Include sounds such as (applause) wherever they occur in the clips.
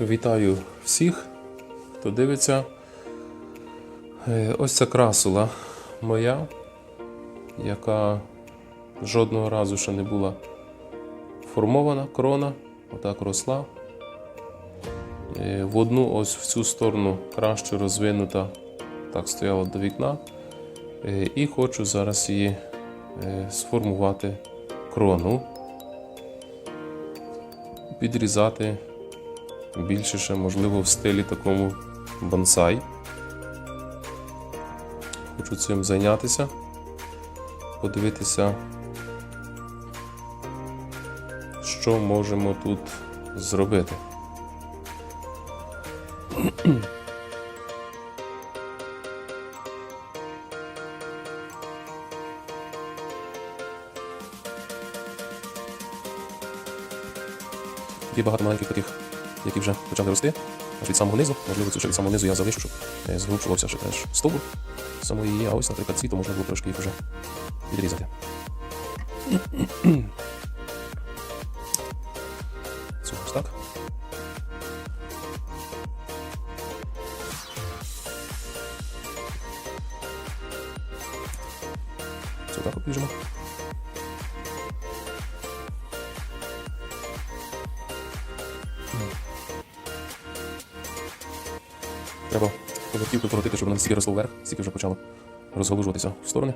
Вітаю всіх, хто дивиться. Е, Ось ця красула моя, яка жодного разу ще не була формована крона, отак росла. Е, В одну ось в цю сторону краще розвинута, так стояла до вікна. Е, І хочу зараз її сформувати крону, підрізати більше ще, можливо, в стилі такому бонсай. Хочу цим зайнятися, подивитися, що можемо тут зробити. Є багато маленьких таких, які вже почали рости, аж від самого низу. Можливо, цю ще від самого низу я залишу, щоб е, згрупшувався ще теж стовбур самої її, а ось, наприклад, ці, то можна було трошки їх вже відрізати. (clears throat) Цю ось так. Цю так обріжемо. Треба поверхівку коротити, щоб воно не стільки росло вверх, стільки вже почало розгалужуватися в сторони.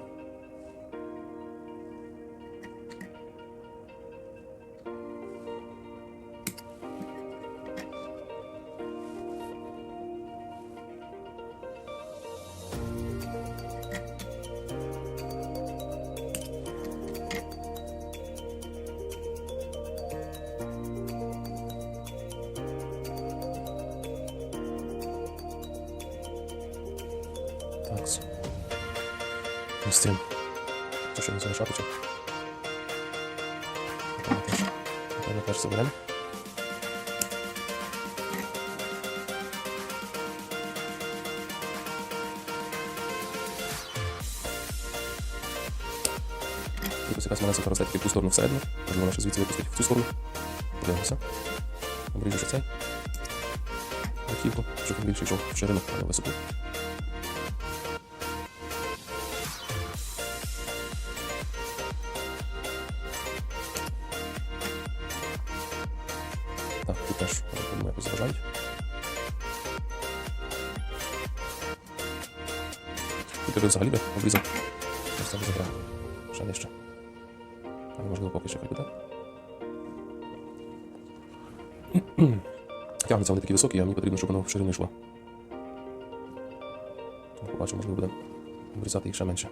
Так. Ось цим. Це що не залишати чи? Напевно, теж. Заберемо. Тут ось якась малесенька росте таки в ту сторону всередину. Можливо, ще звідси випустить в цю сторону. Подивимося. Обріжу ще цей. Верхівку, щоб він більше йшов в ширину, а не висоту. Так, тут теж думаю, якось заважають. Тут взагалі би обрізав. Ось так забрав. Ще нижче. Але можливо поки хай буде. Тягнуться вони такі високі, а мені потрібно, щоб воно в ширину йшло. Побачимо, можливо, буде обрізати їх ще менше.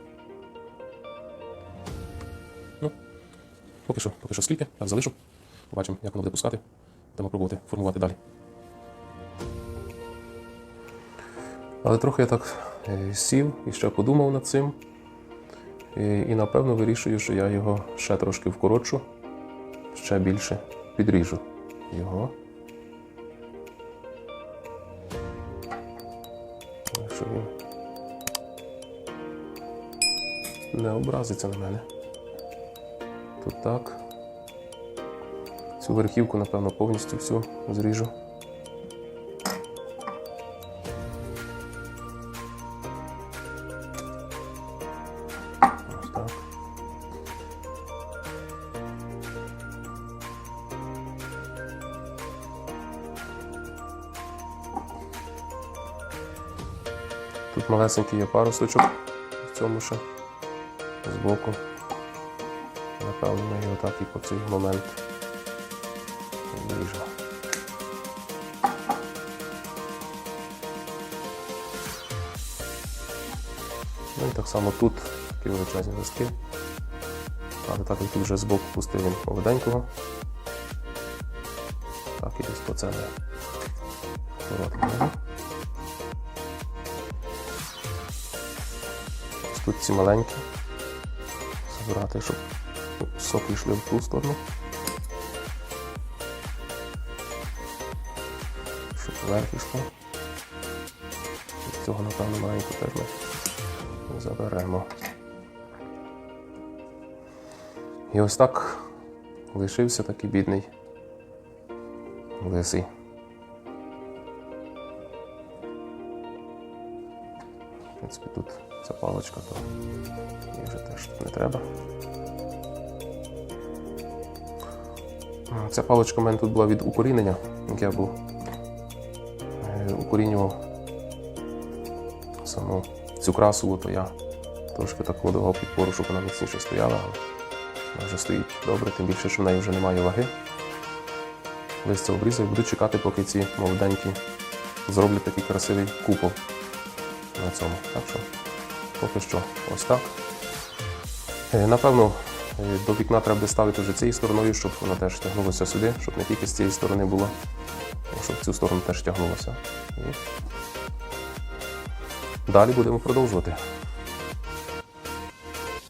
Ну, поки що, поки що скільки, так залишу. Побачимо, як воно буде пускати. Будемо пробувати формувати далі. Але трохи я так е, сів і ще подумав над цим. І, і напевно вирішую, що я його ще трошки вкорочу, ще більше підріжу його. Щоб він не образиться на мене. Тут так. Цю верхівку, напевно, повністю всю зріжу. Тут малесенький є парусочок в цьому ще збоку. Напевно, його так і по цей момент Вижу. Ну і так само тут такі величезні. Але так як вже збоку пустив він поведенького. Так і десь по це. Ось тут ці маленькі. Забирати, щоб соки йшли в ту сторону. верхівку. Від цього, напевно, маленьку теж ми заберемо. І ось так лишився такий бідний лисий. В принципі, тут ця паличка, то їй вже теж не треба. Ця паличка в мене тут була від укорінення, як я був укорінював саму цю красову, то я трошки так давав підпору, щоб вона міцніше стояла, але вона вже стоїть добре, тим більше, що в неї вже немає ваги. Листя обрізав, і буду чекати, поки ці молоденькі зроблять такий красивий купол на цьому. Так що поки що ось так. Е, Напевно, до вікна треба буде ставити вже цією стороною, щоб вона теж тягнулася сюди, щоб не тільки з цієї сторони було, а щоб в цю сторону теж тягнулося. І далі будемо продовжувати.